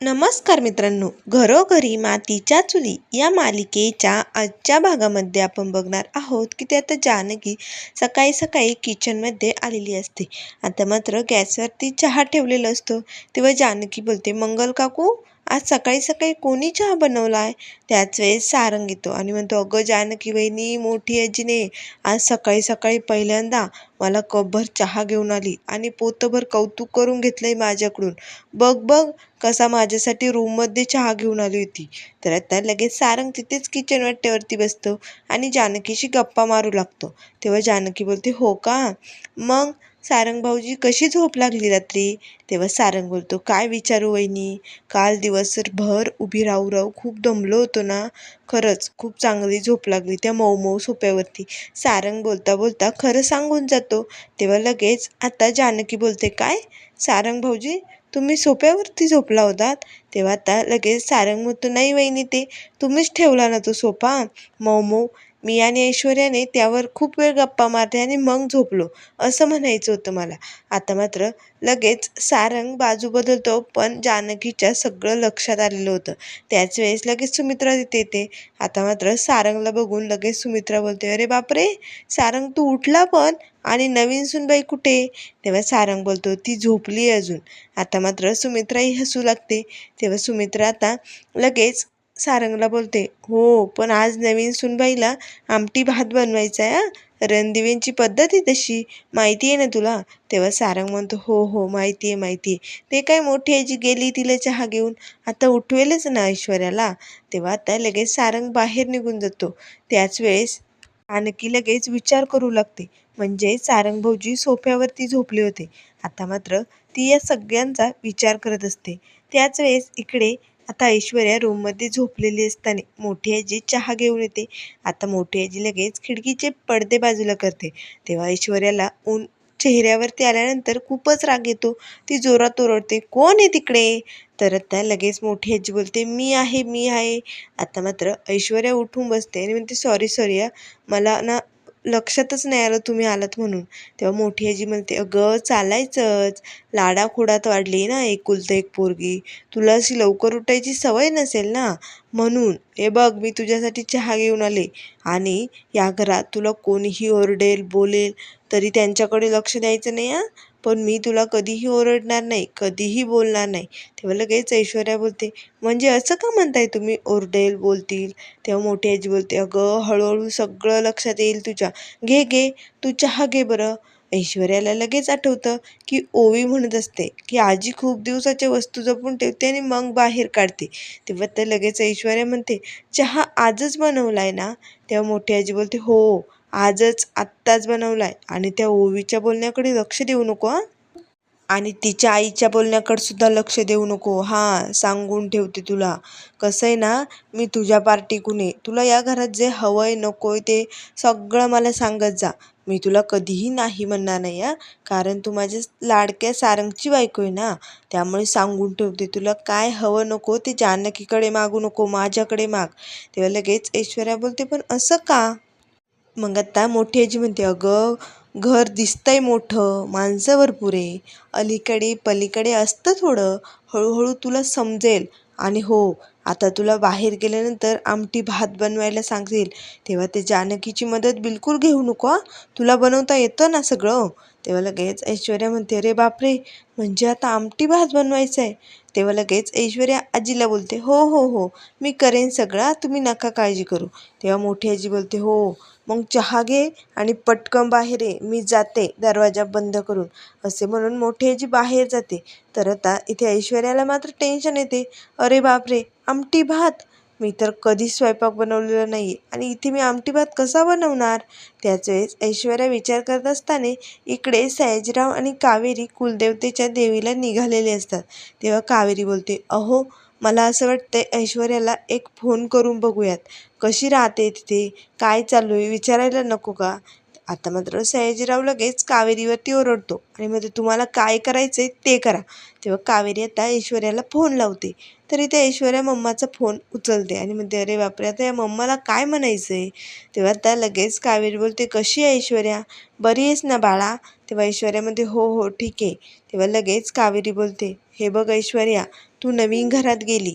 नमस्कार मित्रांनो घरोघरी मातीच्या चुली या मालिकेच्या आजच्या भागामध्ये आपण बघणार आहोत की ते आता जानकी सकाळी सकाळी किचनमध्ये आलेली असते. आता मात्र गॅसवरती चहा ठेवलेला असतो. तेव्हा जानकी बोलते मंगल काकू आज सकाळी सकाळी कोणी चहा बनवला आहे? त्याच वेळेस सारंग येतो आणि म्हणतो अगं जानकी वहिनी मोठी आजीने आज सकाळी सकाळी पहिल्यांदा मला कपभर चहा घेऊन आली आणि पोतभर कौतुक करून घेतलंय माझ्याकडून. बघ बघ कसा माझ्यासाठी रूममध्ये चहा घेऊन आली होती. तर आता लगेच सारंग तिथेच किचन वाट्यावरती बसतो आणि जानकीशी गप्पा मारू लागतो. तेव्हा जानकी बोलते हो का? मग सारंग भाऊजी कशी झोप लागली रात्री? तेव्हा सारंग बोलतो काय विचारू वहिनी? काल दिवसभर उभी राहू राहू खूप दमलो होतो ना. खरंच खूप चांगली झोप लागली त्या मऊ मऊ सोप्यावरती. सारंग बोलता बोलता खरं सांगून जातो. तेव्हा लगेच आता जानकी बोलते काय? सारंग भाऊजी तुम्ही सोप्यावरती झोपला होतात तेव्हा आता लगेच सारंग म्हणतो नाही वहिनी ते तुम्हीच ठेवला ना तो सोपा. मऊ मऊ मी आणि ऐश्वर्याने त्यावर खूप वेळ गप्पा मारले आणि मग झोपलो. असं म्हणायचं होतं मला. आता मात्र लगेच सारंग बाजू बदलतो पण जानकीच्या सगळं लक्षात आलेलं होतं. त्याच वेळेस लगेच सुमित्रा तिथे येते. आता मात्र सारंगला बघून लगेच सुमित्रा बोलते अरे बापरे! सारंग तू उठला पण? आणि नवीन सुनबाई कुठे? तेव्हा सारंग बोलतो ती झोपली अजून. आता मात्र सुमित्राही हसू लागते. तेव्हा सुमित्रा आता लगेच सारंगला बोलते हो पण आज नवीन सुनबाईला आमटी भात बनवायचा आहे हां? रणदिवेंची पद्धत आहे तशी माहिती आहे ना तुला? तेव्हा सारंग म्हणतो हो हो माहिती आहे माहिती आहे ते काय मोठी आजी गेली तिला चहा घेऊन? आता उठवेलच ना ऐश्वर्याला. तेव्हा आता लगेच सारंग बाहेर निघून जातो. त्याच वेळेस आणखी लगेच विचार करू लागते. म्हणजे सारंग भाऊजी सोफ्यावरती झोपले होते. आता मात्र ती या सगळ्यांचा विचार करत असते. त्याच वेळेस इकडे आता ऐश्वर्या रूममध्ये झोपलेली असताना मोठी आजी चहा घेऊन येते. आता मोठी आजी लगेच खिडकीचे पडदे बाजूला करते. तेव्हा ऐश्वर्याला ऊन चेहऱ्यावरती आल्यानंतर खूपच राग येतो. ती जोरात ओरडते कोण आहे तिकडे? तर आता लगेच मोठी आजी बोलते मी आहे मी आहे. आता मात्र ऐश्वर्या उठून बसते आणि म्हणते सॉरी सॉरी मला ना लक्षातच नाही आलं तुम्ही आलात म्हणून. तेव्हा मोठी आजी म्हणते अगं चालायचंच. लाडाखोडात वाढली ना एकुलतं एक पोरगी. तुला अशी लवकर उठायची सवय नसेल ना? म्हणून हे बघ मी तुझ्यासाठी चहा घेऊन आले. आणि या घरात तुला कोणीही ओरडेल बोलेल तरी त्यांच्याकडे लक्ष द्यायचं नाही हां? पण मी तुला कधीही ओरडणार नाही कधीही बोलणार नाही. तेव्हा लगेच ऐश्वर्या बोलते म्हणजे असं का म्हणताय तुम्ही? ओरडेल बोलतील तेव्हा मोठी आजी बोलते अगं हळूहळू सगळं लक्षात येईल तुझ्या. घे घे तू चहा घे बरं ऐश्वर्याला लगेच आठवतं की ओवी म्हणत असते की आजी खूप दिवसाच्या वस्तू जपून ठेवते आणि मग बाहेर काढते. तेव्हा तर लगेच ऐश्वर्या म्हणते चहा आजच बनवला आहे ना तेव्हा मोठी आजी बोलते हो आजच आत्ताच बनवलाय. आणि त्या ओवीच्या बोलण्याकडे लक्ष देऊ नको हां. आणि तिच्या आईच्या बोलण्याकडे सुद्धा लक्ष देऊ नको हां सांगून ठेवते तुला. कसं आहे ना मी तुझ्या पार्टीकून आहे. तुला या घरात जे हवं आहे नको आहे ते सगळं मला सांगत जा. मी तुला कधीही नाही म्हणणार नाही हां. कारण तू माझ्या लाडक्या सारंगची बायको आहे ना. त्यामुळे सांगून ठेवते तुला काय हवं नको ते जानकीकडे मागू नको माझ्याकडे माग. तेव्हा लगेच ऐश्वर्या बोलते पण असं का? मग आता मोठी आजी म्हणते अगं घर दिसतंय मोठं माणसं भरपूर आहे. अलीकडे पलीकडे असतं थोडं. हळूहळू तुला समजेल. आणि हो आता तुला बाहेर गेल्यानंतर आमटी भात बनवायला सांगतील तेव्हा ते जानकीची मदत बिलकुल घेऊ नको हां. तुला बनवता येतं ना सगळं? तेव्हा लगेच ऐश्वर्या म्हणते अरे बापरे! म्हणजे आता आमटी भात बनवायचं आहे तेव्हा लगेच ऐश्वर्या आजीला बोलते हो हो हो. मी करेन सगळा तुम्ही नका काळजी करू. तेव्हा मोठी आजी बोलते हो मग चहा घे आणि पटकन बाहेर ये मी जाते दरवाजा बंद करून. असे म्हणून मोठी आजी बाहेर जाते तर आता इथे ऐश्वर्याला मात्र टेन्शन येते. अरे बापरे आमटी भात? मी तर कधीच स्वयंपाक बनवलेला नाही आणि इथे मी आमटी भात कसा बनवणार? त्याच वेळेस ऐश्वर्या विचार करत असताना इकडे सयाजीराव आणि कावेरी कुलदेवतेच्या देवीला निघालेले असतात. तेव्हा कावेरी बोलते अहो मला असं वाटतंय ऐश्वर्याला एक फोन करून बघूयात. कशी राहते तिथे? काय चालू आहे? विचारायला नको का? आता मात्र सयाजीराव लगेच कावेरीवरती ओरडतो आणि म्हणजे तुम्हाला काय करायचं आहे ते करा. तेव्हा कावेरी आता ऐश्वर्याला फोन लावते. तरी त्या ऐश्वर्या मम्माचा फोन उचलते आणि म्हणते अरे बापरे आता या मम्माला काय म्हणायचं आहे तेव्हा आता लगेच कावेरी बोलते कशी आहे ऐश्वर्या? बरी आहेस ना बाळा? तेव्हा ऐश्वर्या म्हणते हो हो ठीक आहे. तेव्हा लगेच कावेरी बोलते हे बघ ऐश्वर्या तू नवीन घरात गेली.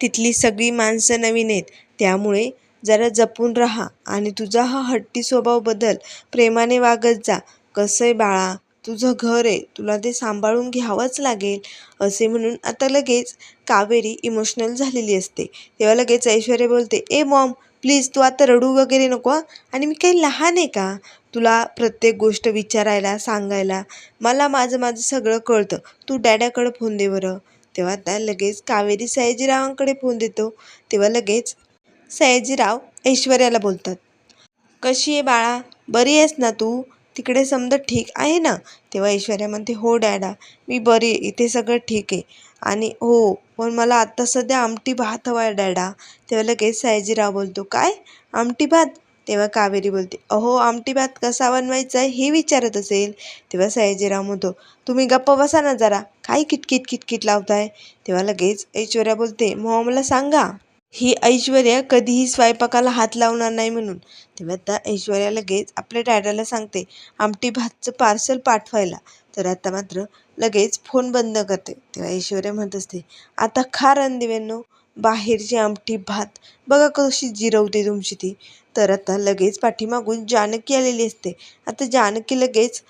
तिथली सगळी माणसं नवीन आहेत. त्यामुळे जरा जपून राहा आणि तुझा हा हट्टी स्वभाव बदल. प्रेमाने वागत जा. कसं आहे बाळा तुझं घर आहे. तुला ते सांभाळून घ्यावंच लागेल. असे म्हणून आता लगेच कावेरी इमोशनल झालेली असते. तेव्हा लगेच ऐश्वर्या बोलते ए मॉम प्लीज तू आता रडू वगैरे नको आणि मी काही लहान आहे का? तुला प्रत्येक गोष्ट विचारायला सांगायला मला माझं माझं सगळं कळतं. तू डॅड्याकडं फोन दे बरं. तेव्हा आता लगेच कावेरी सयाजीरावांकडे फोन देतो. तेव्हा लगेच सयाजीराव ऐश्वर्याला बोलतात कशी आहे बाळा? बरी आहेस ना तू? तिकडे समजा ठीक आहे ना? तेव्हा ऐश्वर्या म्हणते हो डॅडा मी बरी आहे इथे सगळं ठीक आहे. आणि हो पण मला आत्ता सध्या आमटी भात हवा आहे डॅडा. तेव्हा लगेच सयाजीराव बोलतो काय? आमटी भात? तेव्हा कावेरी बोलते अहो आमटी भात कसा बनवायचा आहे हे विचारत असेल. तेव्हा सयाजीराव म्हणतो तुम्ही गप्प बसा ना जरा काय किटकिट किटकिट लावताय? तेव्हा लगेच ऐश्वर्या बोलते मग मला सांगा. ही ऐश्वर्या कधीही स्वयंपाकाला हात लावणार नाही म्हणून. तेव्हा आता ऐश्वर्या लगेच आपल्या डॅडाला सांगते आमटी भातचं पार्सल पाठवायला. तर आता मात्र लगेच फोन बंद करते. तेव्हा ऐश्वर्या म्हणत असते आता खा रणदिव्यांनो बाहेरची आमटी भात. बघा कशी जिरवते तुमची ती. तर आता लगेच पाठीमागून जानकी आलेली असते. आता जानकी लगेच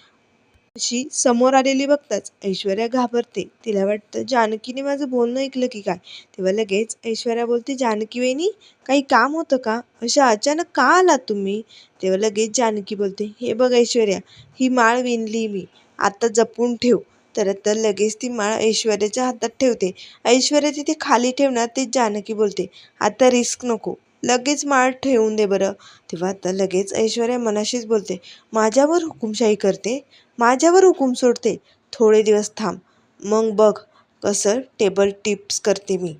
अशी समोर आलेली बघताच ऐश्वर्या घाबरते. तिला वाटतं जानकीने माझं बोलणं ऐकलं की काय? तेव्हा लगेच ऐश्वर्या बोलते जानकी वहिनी काही काम होतं का? अशा अचानक का आलात तुम्ही? तेव्हा लगेच जानकी बोलते हे बघ ऐश्वर्या ही माळ विणली मी. आता जपून ठेव. तर आता लगेच ती माळ ऐश्वर्याच्या हातात ठेवते. ऐश्वर्या तिथे खाली ठेवणार ते जानकी बोलते आता रिस्क नको. लगेच माळ ठेवून दे बरं. तेव्हा आता लगेच ऐश्वर्या मनाशीच बोलते माझ्यावर हुकुमशाही करते? माझ्यावर हुकूम सोडते. थोडे दिवस थांब. मग बघ कसं टेबल टिप्स करते मी.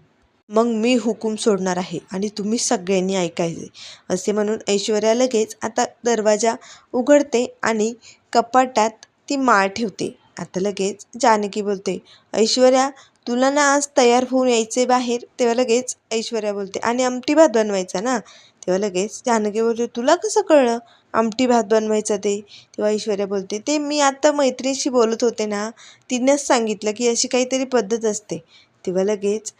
मग मी हुकूम सोडणार आहे आणि तुम्ही सगळ्यांनी ऐकायचे. असे म्हणून ऐश्वर्या लगेच आता दरवाजा उघडते आणि कपाटात ती माळ ठेवते. आता लगेच जानकी बोलते ऐश्वर्या तुला ना आज तयार होऊन यायचे बाहेर? तेव्हा लगेच ऐश्वर्या बोलते आणि आमटी भात बनवायचा ना? तेव्हा लगेच जानकी बोलते तुला कसं कळलं? आमटी भात बनवायचा ते तेव्हा ऐश्वर्या बोलते ते मी आता मैत्रिणीशी बोलत होते ना तिनेच सांगितलं की अशी काहीतरी पद्धत असते. तेव्हा लगेच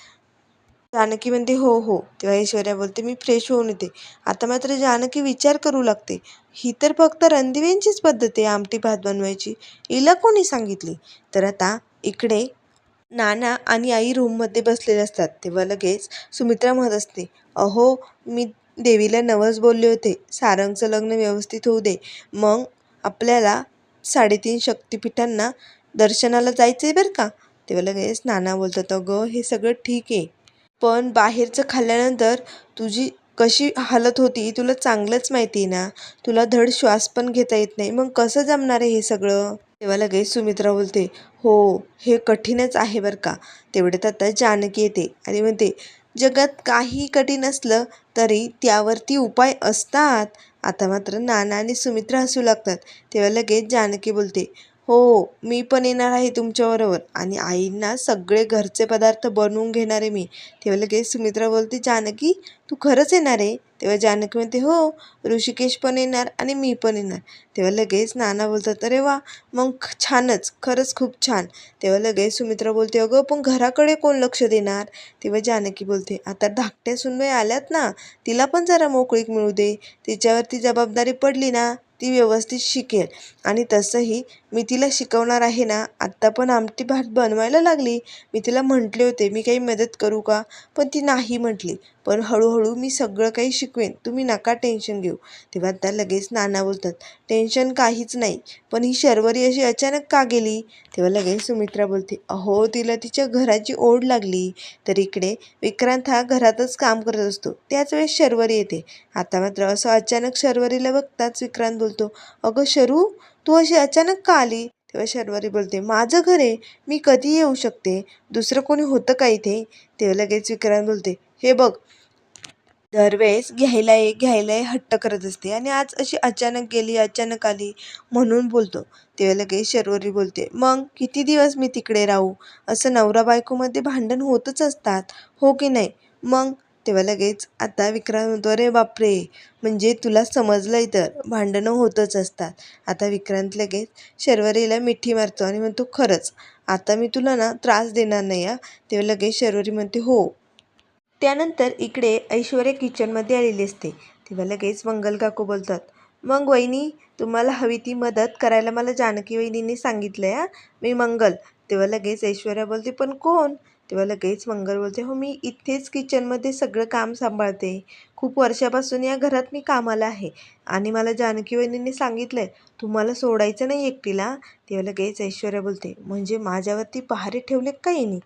जानकी म्हणते हो हो. तेव्हा ऐश्वर्या बोलते मी फ्रेश होऊन येते. आता मात्र जानकी विचार करू लागते. ही तर फक्त रणदिवेंचीच पद्धत आहे आमटी भात बनवायची. हिला कोणी सांगितली? तर आता इकडे नाना आणि आई रूममध्ये बसलेले असतात. तेव्हा लगेच सुमित्रा म्हणत असते अहो मी देवीला नवस बोलले होते. सारंगचं लग्न व्यवस्थित होऊ दे. मग आपल्याला साडेतीन शक्तिपीठांना दर्शनाला जायचं आहे बरं का? तेव्हा लगेच नाना बोलतात अगं हे सगळं ठीक आहे. पण बाहेरचं खाल्ल्यानंतर तुझी कशी हालत होती तुला चांगलंच माहिती आहे ना. तुला धड श्वास पण घेता येत नाही. मग कसं जमणार आहे हे सगळं? तेव्हा लगेच सुमित्रा बोलते हो हे कठीणच आहे बरं का. तेवढ्यात आता जानकी येते आणि म्हणते जगात काही कठीण असलं तरी त्यावरती उपाय असतात. आता मात्र नाना आणि सुमित्रा हसू लागतात. तेव्हा लगेच जानकी बोलते हो मी पण येणार आहे तुमच्याबरोबर आणि आईंना सगळे घरचे पदार्थ बनवून घेणार आहे मी. तेव्हा लगेच सुमित्रा बोलते जानकी तू खरंच येणार आहे? तेव्हा जानकी म्हणते हो ऋषिकेश पण येणार आणि मी पण येणार. तेव्हा लगेच नाना बोलतात अरे वा मग छानच खरंच खूप छान. तेव्हा लगेच सुमित्रा बोलते अगं पण घराकडे कोण लक्ष देणार? तेव्हा जानकी बोलते आता धाकट्या सुनबाई आल्यात ना तिला पण जरा मोकळीक मिळू दे. तिच्यावरती जबाबदारी पडली ना ती व्यवस्थित शिकेल. आणि तसंही मी तिला शिकवणार आहे ना? आत्ता पण आमटी भात बनवायला लागली. मी तिला म्हटले होते मी काही मदत करू का? पण ती नाही म्हटली. पण हळूहळू मी सगळं काही शिकवेन. तुम्ही नका टेन्शन घेऊ. तेव्हा आता लगेच नाना बोलतात टेन्शन काहीच नाही पण ही शर्वरी अशी अचानक का गेली? तेव्हा लगेच सुमित्रा बोलते अहो तिला तिच्या घराची ओढ लागली. तर इकडे विक्रांत हा घरातच काम करत असतो. त्याच वेळेस शर्वरी येते. आता मात्र असं अचानक शर्वरीला बघताच विक्रांत बोलतो अगं शरू तू अशी अचानक का आली? तेव्हा शर्वरी बोलते माझं घर आहे मी कधी येऊ शकते. दुसरं कोणी होतं का इथे? तेव्हा लगेच विक्रांत बोलते हे बघ दरवेळेस घ्यायला ये घ्यायला ये हट्ट करत असते आणि आज अशी अचानक गेली अचानक आली म्हणून बोलतो. तेव्हा लगेच शर्वरी बोलते मग किती दिवस मी तिकडे राहू? असं नवरा बायकोमध्ये भांडण होतच असतात हो की नाही? मग तेव्हा लगेच आता विक्रांत म्हणतो अरे बापरे! म्हणजे तुला समजलं तर. भांडणं होतच असतात. आता विक्रांत लगेच शर्वरीला मिठी मारतो आणि म्हणतो खरंच आता मी तुला ना त्रास देणार नाही हा. तेव्हा लगेच शर्वरी म्हणते हो. त्यानंतर इकडे ऐश्वर्या किचनमध्ये आलेली असते. तेव्हा लगेच मंगल काकू बोलतात मग वहिनी तुम्हाला हवी ती मदत करायला मला जानकी वहिनीने सांगितलं या मी मंगल. तेव्हा लगेच ऐश्वर्या बोलते पण कोण? तेव्हा लगेच मंगल बोलते हो मी इथेच किचनमध्ये सगळं काम सांभाळते. खूप वर्षापासून या घरात मी कामाला आहे. आणि मला जानकी वहिनीने सांगितलं आहे तुम्हाला सोडायचं नाही एकटीला. तेव्हा लगेच ऐश्वर्या बोलते म्हणजे माझ्यावरती पहारे ठेवले का येणी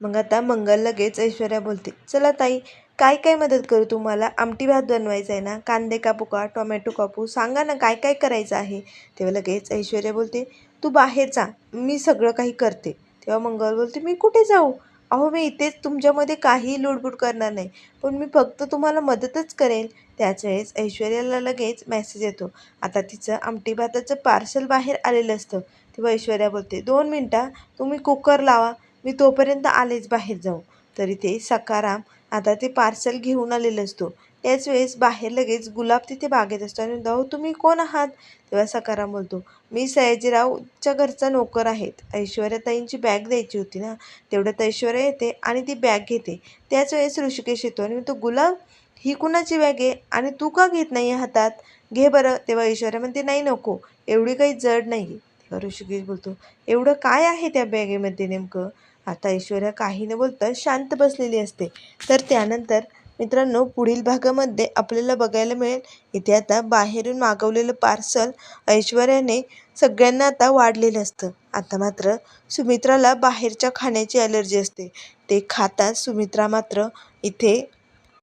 मग आता मंगल लगेच ऐश्वर्या बोलते चला ताई काय काय मदत करू तुम्हाला? आमटी भात बनवायचा आहे ना? कांदे कापू का टोमॅटो कापू सांगा ना काय काय करायचं आहे? तेव्हा लगेच ऐश्वर्या बोलते तू बाहेर जा मी सगळं काही करते. तेव्हा मंगल बोलते मी कुठे जाऊ? अहो मी इथेच तुमच्यामध्ये काही लुडबुड करणार नाही. पण मी फक्त तुम्हाला मदतच करेल. त्याच वेळेस ऐश्वर्याला लगेच मेसेज येतो. आता तिचं आमटी भाताचं पार्सल बाहेर आलेलं असतं. तेव्हा ऐश्वर्या बोलते दोन मिनटं तुम्ही कुकर लावा. मी तोपर्यंत आलेच बाहेर जाऊ. तरी ते सकाराम आता ते पार्सल घेऊन आलेलं असतो. त्याच वेळेस बाहेर लगेच गुलाब तिथे बागेत असतो. आणि दाऊ तुम्ही कोण आहात? तेव्हा सकाराम बोलतो मी सयाजीरावच्या घरचा नोकर आहेत. ऐश्वर्याताईंची बॅग द्यायची होती ना तेवढ्यात ऐश्वर्या येते आणि ती बॅग घेते. त्याच वेळेस ऋषिकेश येतो आणि तो गुलाब ही कुणाची बॅग आहे आणि तू का घेत नाही हातात? घे बरं. तेव्हा ऐश्वर्या म्हणते नाही नको एवढी काही जड नाही तेव्हा ऋषिकेश बोलतो एवढं काय आहे त्या बॅगेमध्ये नेमकं? आता ऐश्वर्या काही न बोलता शांत बसलेली असते. तर त्यानंतर मित्रांनो पुढील भागामध्ये आपल्याला बघायला मिळेल. इथे आता बाहेरून मागवलेलं पार्सल ऐश्वर्याने सगळ्यांना आता वाढलेलं असतं. आता मात्र सुमित्राला बाहेरच्या खाण्याची ॲलर्जी असते. ते खाताच सुमित्रा मात्र इथे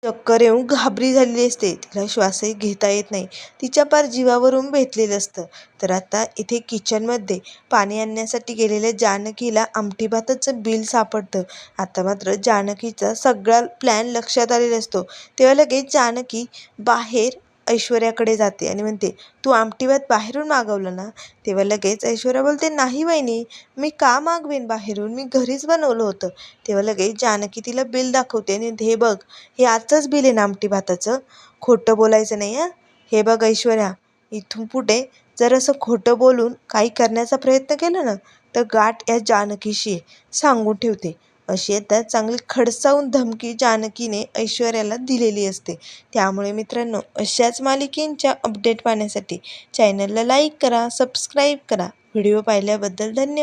चक्कर येऊन घाबरी झालेली असते. तिला श्वासही घेता येत नाही. तिच्या पार जीवावरून भेटलेलं असतं. तर आता इथे किचनमध्ये पाणी आणण्यासाठी गेलेल्या जानकीला आमटी भाताचं बिल सापडतं. आता मात्र जानकीचा सगळा प्लॅन लक्षात आलेला असतो. तेव्हा लगेच जानकी बाहेर ऐश्वर्याकडे जाते आणि म्हणते तू आमटीभात बाहेरून मागवलं ना? तेव्हा लगेच ऐश्वर्या बोलते नाही वहिनी मी का मागवेन बाहेरून? मी घरीच बनवलं होतं. तेव्हा लगेच जानकी तिला बिल दाखवते आणि हे बघ हे आजचंच बिल आहे ना आमटी भाताचं खोटं बोलायचं नाही हां? हे बघ ऐश्वर्या इथून पुढे जर असं खोटं बोलून काही करण्याचा प्रयत्न केला ना तर गाठ या जानकीशी सांगून ठेवते. अशी आता चांगली खडसावून धमकी जानकीने ऐश्वर्याला दिलेली असते. त्यामुळे मित्रांनो अशाच मालिकेंच्या अपडेट पाहण्यासाठी चॅनलला लाईक करा सबस्क्राईब करा. व्हिडिओ पाहिल्याबद्दल धन्यवाद.